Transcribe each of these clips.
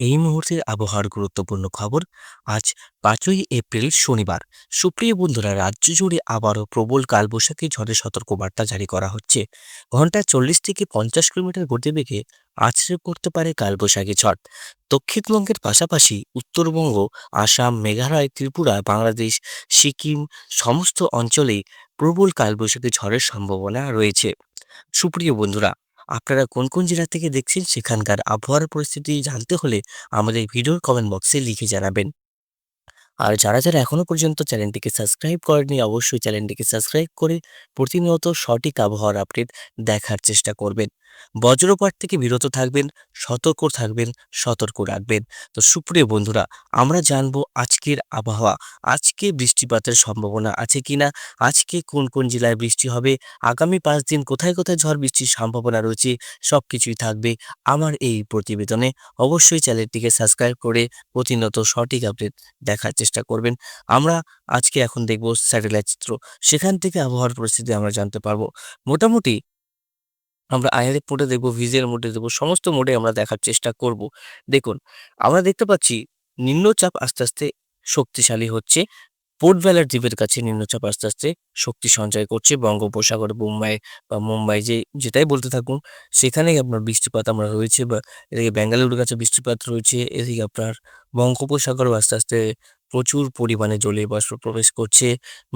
এই মুহূর্তের আবহাওয়ার গুরুত্বপূর্ণ খবর। আজ পাঁচই এপ্রিল, শনিবার। সুপ্রিয় বন্ধুরা, রাজ্য জুড়ে আবারও প্রবল কালবৈশাখী ঝড়ের সতর্কবার্তা জারি করা হচ্ছে। ঘন্টায় চল্লিশ থেকে পঞ্চাশ কিলোমিটার গতিবেগে আছড়ে পড়তে পারে কালবৈশাখী ঝড়। দক্ষিণবঙ্গের পাশাপাশি উত্তরবঙ্গ, আসাম, মেঘালয়, ত্রিপুরা, বাংলাদেশ, সিকিম সমস্ত অঞ্চলেই প্রবল কালবৈশাখী ঝড়ের সম্ভাবনা রয়েছে। সুপ্রিয় বন্ধুরা আপনারা কোন কোন জেলা থেকে দেখছেন সেখানকার আবহাওয়ার পরিস্থিতি জানতে হলে আমাদের ভিডিওর কমেন্ট বক্সে লিখে জানাবেন। আর যারা যারা এখনও পর্যন্ত চ্যানেলটিকে সাবস্ক্রাইব করেনি অবশ্যই চ্যানেলটিকে সাবস্ক্রাইব করে প্রতিনিয়ত সঠিক আবহাওয়ার আপডেট দেখার চেষ্টা করবেন। বজ্রপাত থেকে বিরত থাকবেন, সতর্ক থাকবেন, সতর্ক রাখবেন। তো সুপ্রিয় বন্ধুরা, আমরা জানব আজকের আবহাওয়া। আজকে বৃষ্টিপাতের সম্ভাবনা আছে কিনা? আজকে কোন কোন জেলায় বৃষ্টি হবে? আগামী পাঁচ দিন কোথায় কোথায় ঝড় বৃষ্টির সম্ভাবনা রয়েছে? সব কিছুই থাকবে আমার এই প্রতিবেদনে। অবশ্যই চ্যানেলটিকে সাবস্ক্রাইব করে প্রতিনিয়ত সঠিক আপডেট দেখার চেষ্টা করবেন। আমরা আজকে এখন দেখব স্যাটেলাইট চিত্র। সেখান থেকে আবহাওয়ার পরিস্থিতি আমরা জানতে পারব। মোটামুটি আমরা আইআরএফ মোডে দেখব ভিজের মোডে দেখব, সমস্ত মোডে আমরা দেখার চেষ্টা করব। দেখুন, আমরা দেখতে পাচ্ছি নিম্নচাপ আস্তে আস্তে শক্তিশালী হচ্ছে, পোর্ট ভ্যালার দ্বীপের কাছে নিম্নচাপ আস্তে আস্তে শক্তি সঞ্চয় করছে, বঙ্গোপসাগর মুম্বাই বা মুম্বাই যে, যেটাই বলতে থাকুন, সেখানেই আপনার বৃষ্টিপাত আমরা রয়েছে বা এদিকে বেঙ্গালুরুর কাছে বৃষ্টিপাত রয়েছে, এদিকে আপনার বঙ্গোপসাগরও আস্তে আস্তে প্রচুর পরিমাণে জলীয় বাষ্প প্রবেশ করছে,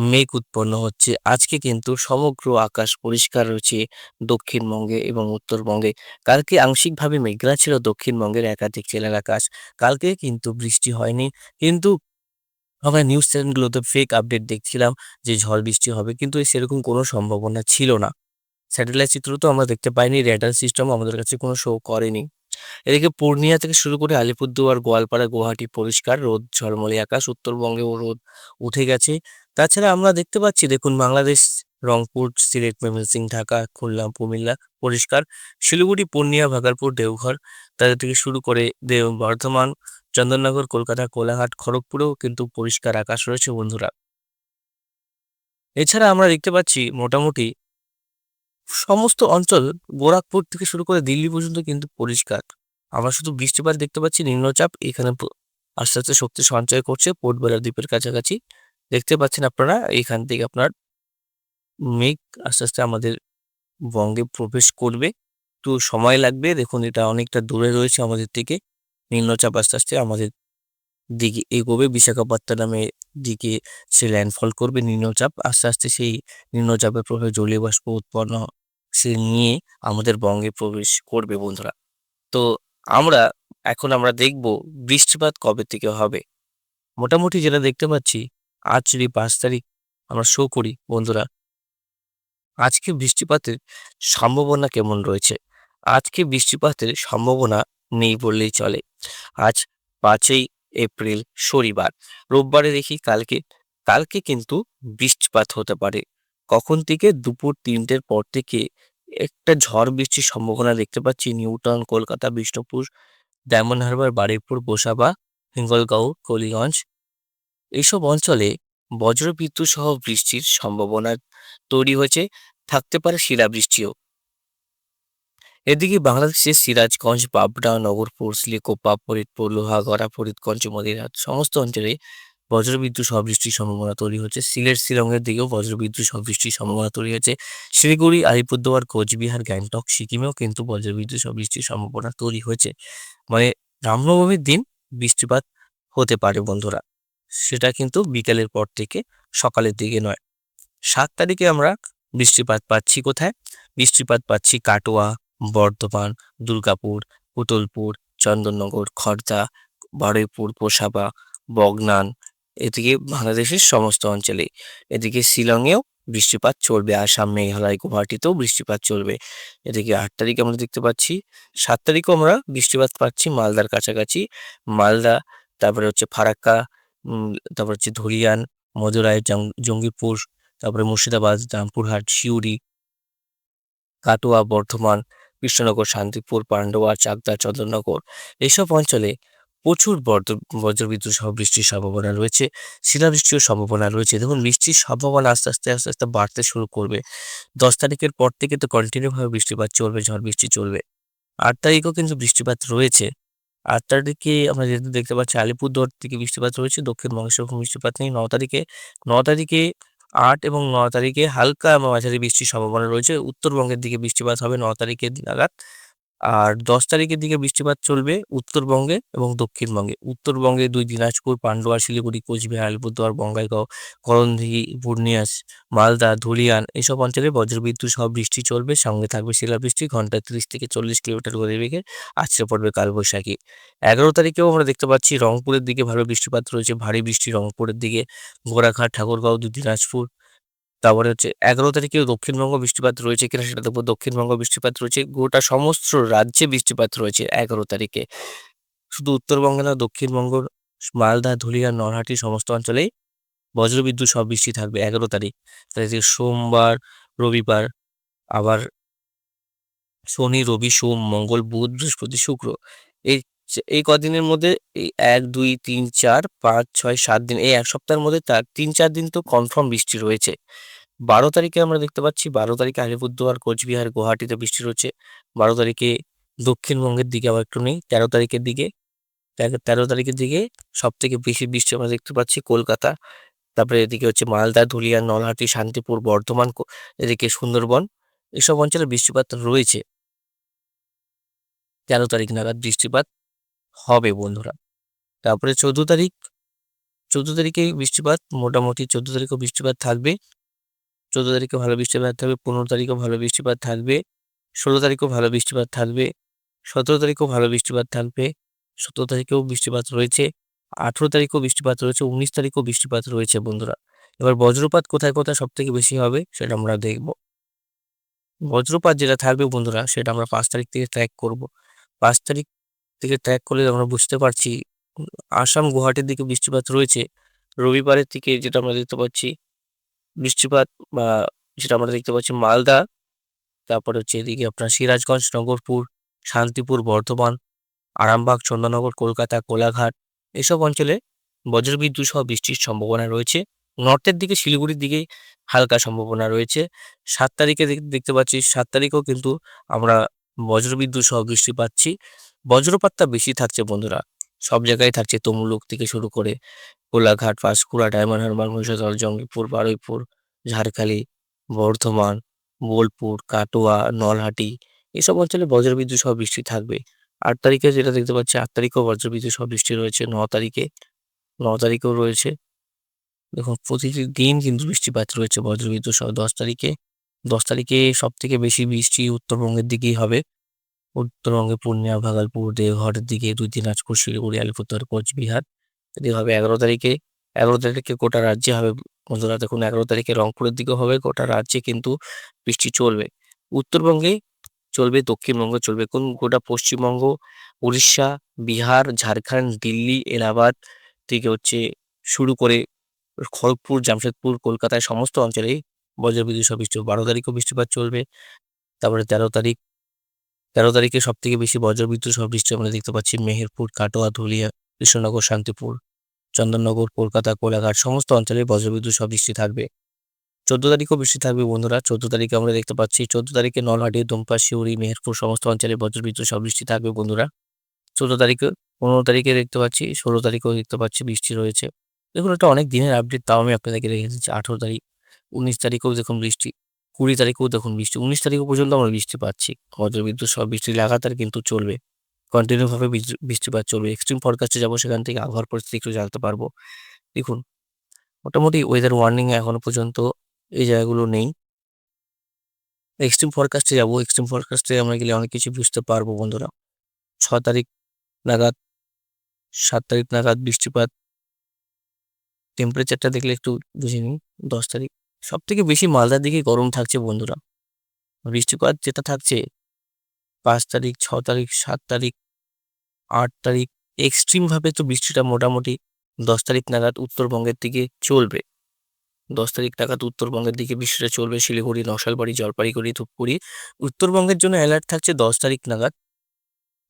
মেঘ উৎপন্ন হচ্ছে। আজকে কিন্তু সমগ্র আকাশ পরিষ্কার রয়েছে দক্ষিণবঙ্গে এবং উত্তরবঙ্গে। কালকে আংশিকভাবে মেঘলা ছিল দক্ষিণবঙ্গের একাধিক জেলার আকাশ। কালকে কিন্তু বৃষ্টি হয়নি। কিন্তু আমরা নিউজ চ্যানেলগুলোতে ফেক আপডেট দেখছিলাম যে ঝড় বৃষ্টি হবে। কিন্তু সেরকম কোনো সম্ভাবনা ছিল না। স্যাটেলাইট চিত্র তো আমরা দেখতে পাইনি রেডার সিস্টেম আমাদের কাছে কোনো শো করেনি। এদিকে পূর্ণিয়া থেকে শুরু করে আলিপুরদুয়ার, গোয়ালপাড়া, গুয়াহাটি পরিষ্কার, রোদ, ঝলমলে আকাশ উত্তরবঙ্গেও রোদ উঠে গেছে। তাছাড়া আমরা দেখতে পাচ্ছি, দেখুন বাংলাদেশ, রংপুর, সিলেট ময়মনসিং ঢাকা, খুলনা, কুমিল্লা পরিষ্কার। শিলিগুড়ি, পূর্ণিয়া, ভাগলপুর, দেওঘর, তাদের থেকে শুরু করে দেও, বর্ধমান, চন্দননগর, কলকাতা, কোলাঘাট, খড়গপুরেও কিন্তু পরিষ্কার আকাশ রয়েছে বন্ধুরা। এছাড়া আমরা দেখতে পাচ্ছি মোটামুটি সমস্ত অঞ্চল গোরখপুর থেকে শুরু করে দিল্লি পর্যন্ত কিন্তু পরিষ্কার। আমরা শুধু বৃষ্টিপাত দেখতে পাচ্ছি, নিম্নচাপ এখানে আস্তে আস্তে শক্তি সঞ্চয় করছে পোর্ট বেলার দ্বীপের কাছাকাছি। দেখতে পাচ্ছেন আপনারা, এখান থেকে আপনার মেঘ আস্তে আস্তে আমাদের বঙ্গে প্রবেশ করবে। একটু সময় লাগবে, দেখুন এটা অনেকটা দূরে রয়েছে আমাদের থেকে। নিম্নচাপ আস্তে আস্তে আমাদের দিকে এগোবে। বিশাখাপত্তনমের দিকে সে ল্যান্ডফল করবে নিম্নচাপ। আস্তে আস্তে সেই নিম্নচাপের প্রভাবে জলীয় বাষ্প উৎপন্ন সে নিয়ে আমাদের বঙ্গে প্রবেশ করবে বন্ধুরা। তো আমরা, এখন আমরা দেখব বৃষ্টিপাত কবে থেকে হবে। মোটামুটি যেটা দেখতে পাচ্ছি, আজ যদি পাঁচ তারিখ আমরা শো করি বন্ধুরা, আজকে বৃষ্টিপাতের সম্ভাবনা কেমন রয়েছে? আজকে বৃষ্টিপাতের সম্ভাবনা নেই বললেই চলে। আজ পাঁচই এপ্রিল, শনিবার। রোববারে দেখি কালকে কালকে কিন্তু বৃষ্টিপাত হতে পারে। কখন থেকে? দুপুর তিনটের পর থেকে একটা ঝড় বৃষ্টির সম্ভাবনা দেখতে পাচ্ছি। New Town, Kolkata, Bishnupur, Diamond Harbour, Baruipur, Gosaba, Hingalganj, Kaliganj. এইসব অঞ্চলে বজ্রবিদ্যুৎ সহ বৃষ্টির সম্ভাবনা তৈরি হয়েছে। থাকতে পারে শিলাবৃষ্টিও। এদিকে বাংলাদেশের সিরাজগঞ্জ, পাবনা, নগরপুর, সিলেকোপা, ফরিদপুর, লোহাগড়া, ফরিদগঞ্জ মদিরাট সমস্ত অঞ্চলে বজ্রবিদ্যুৎ সহ বৃষ্টির সম্ভাবনা তৈরি হচ্ছে। সিলেট, শিলংয়ের দিকেও বজ্রবিদ্যুৎ সহ বৃষ্টির সম্ভাবনা তৈরি হচ্ছে। শিলিগুড়ি, আলিপুরদুয়ার, কোচবিহার, গ্যাংটক, সিকিমেও কিন্তু বজ্রবিদ্যুৎ সহ বৃষ্টির সম্ভাবনা তৈরি হয়েছে। মানে রামনবমীর দিন বৃষ্টিপাত হতে পারে বন্ধুরা, সেটা কিন্তু বিকেলের পর থেকে সকালের দিকে নয়। সাত তারিখে আমরা বৃষ্টিপাত পাচ্ছি কোথায়? বৃষ্টিপাত পাচ্ছি কাটোয়া বর্ধমান, দুর্গাপুর পুতুলপুর চন্দননগর খড়দা বারুইপুর পোসাবা বগনান এদিকে বাংলাদেশের সমস্ত অঞ্চলে এদিকে শিলংয়েও বৃষ্টিপাত চলবে আসাম মেঘালয়, গুয়াহাটিতেও বৃষ্টিপাত চলবে। এদিকে আট তারিখে আমরা দেখতে পাচ্ছি, সাত তারিখেও আমরা বৃষ্টিপাত পাচ্ছি মালদার কাছাকাছি। মালদা, তারপরে হচ্ছে ফারাক্কা তারপর হচ্ছে ধুলিয়ান, মদুরাই জঙ্গিপুর, তারপরে মুর্শিদাবাদ, রামপুরহাট, সিউড়ি, কাটোয়া, বর্ধমান কৃষ্ণনগর, শান্তিপুর, পান্ডুয়া, চাকদা চন্দ্রনগর এইসব অঞ্চলে প্রচুর বজ্র বজ্রবিদ্যুৎ সহ বৃষ্টির সম্ভাবনা রয়েছে শিলাবৃষ্টির সম্ভাবনা রয়েছে। দেখুন, বৃষ্টির সম্ভাবনা আস্তে আস্তে আস্তে আস্তে বাড়তে শুরু করবে। দশ তারিখের পর থেকে তো কন্টিনিউভাবে বৃষ্টিপাত চলবে, ঝড় বৃষ্টি চলবে। আট তারিখেও কিন্তু বৃষ্টিপাত রয়েছে। আট তারিখে আমরা যেহেতু দেখতে পাচ্ছি, আলিপুরদুয়ার থেকে বৃষ্টিপাত রয়েছে, দক্ষিণ সেরকম বৃষ্টিপাত নেই। ন তারিখে ন তারিখে আট এবং ন তারিখে হালকা মাঝারি বৃষ্টির সম্ভাবনা রয়েছে। উত্তরবঙ্গের দিকে বৃষ্টিপাত হবে ন তারিখের নাগাদ আর দশ তারিখের দিকে বৃষ্টিপাত চলবে উত্তরবঙ্গে এবং দক্ষিণবঙ্গে। উত্তরবঙ্গে দুই দিনাজপুর, পান্ডুয়া, শিলিগুড়ি, কোচবিহার, আলিপুরদুয়ার, বঙ্গাইগাঁও করণদিঘি পূর্ণিয়াস, মালদা, ধুলিয়ান এসব অঞ্চলে বজ্রবিদ্যুৎ সহ বৃষ্টি চলবে। সঙ্গে থাকবে শিলাবৃষ্টি, ঘন্টায় তিরিশ থেকে চল্লিশ কিলোমিটার গতিবেগে আছড়ে পড়বে কালবৈশাখী। এগারো তারিখেও আমরা দেখতে পাচ্ছি রংপুরের দিকে ভালো বৃষ্টিপাত রয়েছে, ভারী বৃষ্টি রংপুরের দিকে। গোড়াঘাট ঠাকুরগাঁও, দুই দিনাজপুর তারপরে হচ্ছে এগারো তারিখে দক্ষিণবঙ্গ বৃষ্টিপাত রয়েছে কিনা সেটা দেখব। দক্ষিণবঙ্গ বৃষ্টিপাত রয়েছে, গোটা সমস্ত রাজ্যে বৃষ্টিপাত রয়েছে এগারো তারিখে। শুধু উত্তরবঙ্গে না দক্ষিণবঙ্গ মালদা, ধুলিয়া, নরহাটি সমস্ত অঞ্চলেই বজ্রবিদ্যুৎ সব বৃষ্টি থাকবে এগারো তারিখ। তাহলে সোমবার, রবিবার, আবার শনি, রবি, সোম, মঙ্গল, বুধ, বৃহস্পতি, শুক্র। এই এই কদিনের মধ্যে এই এক, দুই, তিন, চার, পাঁচ, ছয়, সাত দিন, এই এক সপ্তাহের মধ্যে তার তিন, চার দিন তো কনফার্ম বৃষ্টি রয়েছে। বারো তারিখে আমরা দেখতে পাচ্ছি, বারো তারিখে আলিপুরদুয়ার, কোচবিহার, গুয়াহাটিতে বৃষ্টি রয়েছে বারো তারিখে দক্ষিণবঙ্গের দিকে আবার একটু নেই, তেরো তারিখের দিকে। তেরো তারিখের দিকে সব থেকে বেশি বৃষ্টি আমরা দেখতে পাচ্ছি কলকাতা, তারপরে এদিকে হচ্ছে মালদা, ধুলিয়া, নলহাটি, শান্তিপুর, বর্ধমান এদিকে সুন্দরবন, এসব অঞ্চলে বৃষ্টিপাত রয়েছে। তেরো তারিখ নাগাদ বৃষ্টিপাত হবে বন্ধুরা। তারপরে চোদ্দ তারিখ, চোদ্দ তারিখে বৃষ্টিপাত, মোটামুটি চোদ্দ তারিখেও বৃষ্টিপাত থাকবে। চোদ্দ তারিখে ভালো বৃষ্টিপাত থাকবে, পনেরো তারিখেও ভালো বৃষ্টিপাত থাকবে, ষোলো তারিখেও ভালো বৃষ্টিপাত থাকবে, সতেরো তারিখেও ভালো বৃষ্টিপাত থাকবে, সতেরো তারিখেও বৃষ্টিপাত রয়েছে, আঠেরো তারিখেও বৃষ্টিপাত রয়েছে, উনিশ তারিখেও বৃষ্টিপাত রয়েছে বন্ধুরা। এবার বজ্রপাত কোথায় কোথায় সব থেকে বেশি হবে সেটা আমরা দেখব। বজ্রপাত যেটা থাকবে বন্ধুরা সেটা আমরা পাঁচ তারিখ থেকে ট্র্যাক করব। পাঁচ তারিখ থেকে ট্র্যাক করলে আমরা বুঝতে পারছি, আসাম, গুয়াহাটির দিকে বৃষ্টিপাত রয়েছে, রবিবারের দিকে যেটা আমরা দেখতে পাচ্ছি বৃষ্টিপাত বা যেটা আমরা দেখতে পাচ্ছি মালদা, তারপরে হচ্ছে এদিকে আপনার সিরাজগঞ্জ, নগরপুর, শান্তিপুর, বর্ধমান, আরামবাগ, চন্দননগর, কলকাতা, কোলাঘাট এসব অঞ্চলে বজ্রবিদ্যুৎ সহ বৃষ্টির সম্ভাবনা রয়েছে। নর্থের দিকে, শিলিগুড়ির দিকে হালকা সম্ভাবনা রয়েছে। সাত তারিখে দেখতে পাচ্ছি, সাত তারিখেও কিন্তু আমরা বজ্রবিদ্যুৎ সহ বৃষ্টি পাচ্ছি। বজ্রপাতটা বেশি থাকছে বন্ধুরা। সব জায়গায় থাকছে। তমলুক থেকে শুরু করে কোলাঘাট পাঁশকুড়া, ডায়মন্ড হারবার মহিষাদল জঙ্গিপুর, বারুইপুর, ঝাড়খালি, বর্ধমান, বোলপুর, কাটোয়া, নলহাটি এসব অঞ্চলে বজ্রবিদ্যুৎ সহ বৃষ্টি থাকবে। আট তারিখে যেটা দেখতে পাচ্ছি, আট তারিখেও বজ্রবিদ্যুৎ সহ বৃষ্টি রয়েছে। ন তারিখে, ন তারিখেও রয়েছে। দেখুন, প্রতিটি দিন কিন্তু বৃষ্টিপাত রয়েছে বজ্রবিদ্যুৎ সহ দশ তারিখে। দশ তারিখে সব থেকে বেশি বৃষ্টি উত্তরবঙ্গের দিকেই হবে। উত্তরবঙ্গে পূর্ণিয়া, ভাগলপুর দেওঘরের দিকে দুই দিনাজপুর শিলিগুড়ি আলিপুরদুয়ার কোচবিহার। এদিকে হবে এগারো তারিখে এগারো তারিখে গোটা রাজ্যে হবে, বন্ধুরা দেখুন, এগারো তারিখে রংপুরের দিকে হবে, গোটা রাজ্যে কিন্তু বৃষ্টি চলবে। উত্তরবঙ্গে চলবে, দক্ষিণবঙ্গে চলবে, কোন গোটা পশ্চিমবঙ্গ, উড়িষ্যা, বিহার, ঝাড়খণ্ড, দিল্লি, এলাহাবাদ থেকে হচ্ছে শুরু করে খড়গপুর, জামশেদপুর, কলকাতায় সমস্ত অঞ্চলেই বজ্রবিদ্যুৎ সহ বৃষ্টি বারো তারিখও বৃষ্টিপাত চলবে, তারপরে তেরো তারিখ তেরো তারিখে সব থেকে বেশি বজ্রবিদ্যুৎ সহ বৃষ্টি আমরা দেখতে পাচ্ছি মেহেরপুর, কাটোয়া, ধুলিয়া, কৃষ্ণনগর, শান্তিপুর, চন্দননগর, কলকাতা, কোলাঘাট সমস্ত অঞ্চলে বজ্রবিদ্যুৎ সহ বৃষ্টি থাকবে। চোদ্দ তারিখও বৃষ্টি থাকবে বন্ধুরা। চোদ্দ তারিখে আমরা দেখতে পাচ্ছি চোদ্দ তারিখে নলহাটি দুমপা শিউরি মেহেরপুর সমস্ত অঞ্চলে বজ্রবিদ্যুৎ সহ বৃষ্টি থাকবে বন্ধুরা। চোদ্দ তারিখে, পনেরো তারিখে দেখতে পাচ্ছি, ষোলো তারিখেও দেখতে পাচ্ছি বৃষ্টি রয়েছে। দেখুন, এটা অনেক দিনের আপডেট তাও আমি আপনাদেরকে রেখে দিচ্ছি। আঠেরো তারিখ, উনিশ তারিখেও দেখুন বৃষ্টি। কুড়ি তারিখেও দেখুন বৃষ্টি, উনিশ তারিখ পর্যন্ত আমরা বৃষ্টি পাচ্ছি। বজ্রবিদ্যুৎ সব বৃষ্টি লাগাতার কিন্তু চলবে। কন্টিনিউভাবে বৃষ্টিপাত চলবে। এক্সট্রিম ফরকাস্টে যাব, সেখান থেকে আবহাওয়ার পরিস্থিতি একটু জানতে পারব। দেখুন, মোটামুটি ওয়েদার ওয়ার্নিং এখনও পর্যন্ত এই জায়গাগুলো নেই। এক্সট্রিম ফরকাস্টে যাব এক্সট্রিম ফরকাস্টে আমরা গেলে অনেক কিছু বুঝতে পারব বন্ধুরা। ছ তারিখ নাগাদ, সাত তারিখ নাগাদ বৃষ্টিপাত। টেম্পারেচারটা দেখলে একটু বুঝে নিন দশ তারিখ। সব থেকে বেশি মালদার দিকে গরম থাকছে বন্ধুরা। বৃষ্টিপাত যেটা থাকছে, পাঁচ তারিখ, ছ তারিখ, সাত তারিখ, আট তারিখ এক্সট্রিমভাবে তো বৃষ্টিটা মোটামুটি দশ তারিখ নাগাদ উত্তরবঙ্গের দিকে চলবে। দশ তারিখ নাগাদ উত্তরবঙ্গের দিকে বৃষ্টিটা চলবে, শিলিগুড়ি নকশালবাড়ি জলপাইগুড়ি, ধূপগুড়ি। উত্তরবঙ্গের জন্য অ্যালার্ট থাকছে দশ তারিখ নাগাদ।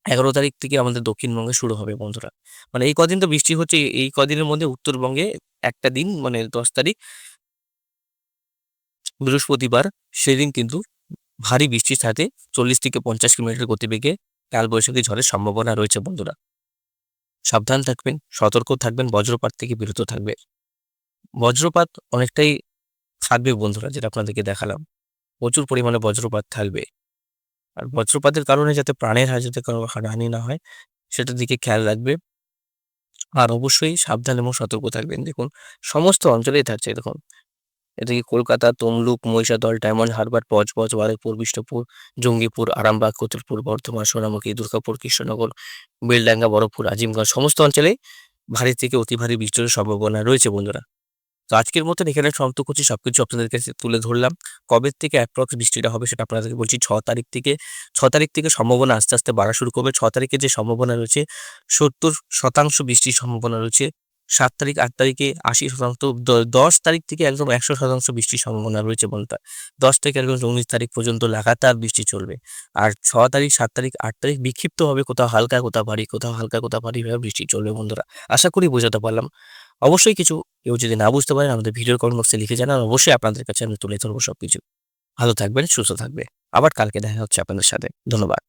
এগারো তারিখ থেকে আমাদের দক্ষিণবঙ্গে শুরু হবে বন্ধুরা। মানে এই কদিন তো বৃষ্টি হচ্ছে, এই কদিনের মধ্যে উত্তরবঙ্গে একটা দিন মানে দশ তারিখ বৃহস্পতিবার সেদিন কিন্তু ভারী বৃষ্টির সাথে চল্লিশ থেকে পঞ্চাশ কিলোমিটার গতিবেগে কালবৈশাখী ঝড়ের সম্ভাবনা রয়েছে বন্ধুরা। সাবধান থাকবেন, সতর্ক থাকবেন, বজ্রপাত থেকে বিরত থাকবে বজ্রপাত অনেকটাই থাকবে বন্ধুরা, যেটা আপনাদেরকে দেখালাম। প্রচুর পরিমাণে বজ্রপাত থাকবে। আর বজ্রপাতের কারণে যাতে প্রাণের হার যাতে কারও হানি না হয়, সেটার দিকে খেয়াল রাখবে। আর অবশ্যই সাবধান এবং সতর্ক থাকবেন। দেখুন, সমস্ত অঞ্চলেই থাকছে, দেখুন। এদিকে কলকাতা, তমলুক, মহিষাদল, ডায়মন্ড হারবার বজবজ বারুইপুর বিষ্ণুপুর, জঙ্গিপুর, আরামবাগ, কতুলপুর, বর্ধমান, সোনামুখী, দুর্গাপুর, কৃষ্ণনগর, বেলডাঙ্গা, বরফপুর, আজিমগঞ্জ, সমস্ত অঞ্চলেই ভারী থেকে অতি ভারী বৃষ্টির সম্ভাবনা রয়েছে বন্ধুরা। তো আজকের মতন এখানে সমাপ্ত করছি সব কিছু আপনাদের কাছে তুলে ধরলাম। কবে থেকে অ্যাপ্রক্স বৃষ্টিটা হবে সেটা আপনাদেরকে বলছি, ছ তারিখ থেকে, ছ তারিখ থেকে সম্ভাবনা আস্তে আস্তে বাড়া শুরু করবে। ছ তারিখে যে সম্ভাবনা রয়েছে, সত্তর শতাংশ বৃষ্টির সম্ভাবনা রয়েছে। সাত তারিখ, আট তারিখে আশি শতাংশ দশ তারিখ থেকে একদম একশো শতাংশ বৃষ্টির সম্ভাবনা রয়েছে বন্ধুরা দশ থেকে একদম উনিশ তারিখ পর্যন্ত লাগাতার বৃষ্টি চলবে। আর ছ তারিখ, সাত তারিখ, আট তারিখ বিক্ষিপ্ত হবে কোথাও হালকা, কোথাও ভারী, কোথাও হালকা, কোথাও ভারী ভাবে বৃষ্টি চলবে বন্ধুরা। আশা করি বোঝাতে পারলাম। অবশ্যই কিছু কেউ যদি না বুঝতে পারেন, আমাদের ভিডিওর কমেন্ট বক্সে লিখে জানান। অবশ্যই আপনাদের কাছে আমি তুলে ধরবো সবকিছু। ভালো থাকবেন, সুস্থ থাকবে আবার কালকে দেখা হচ্ছে আপনাদের সাথে। ধন্যবাদ।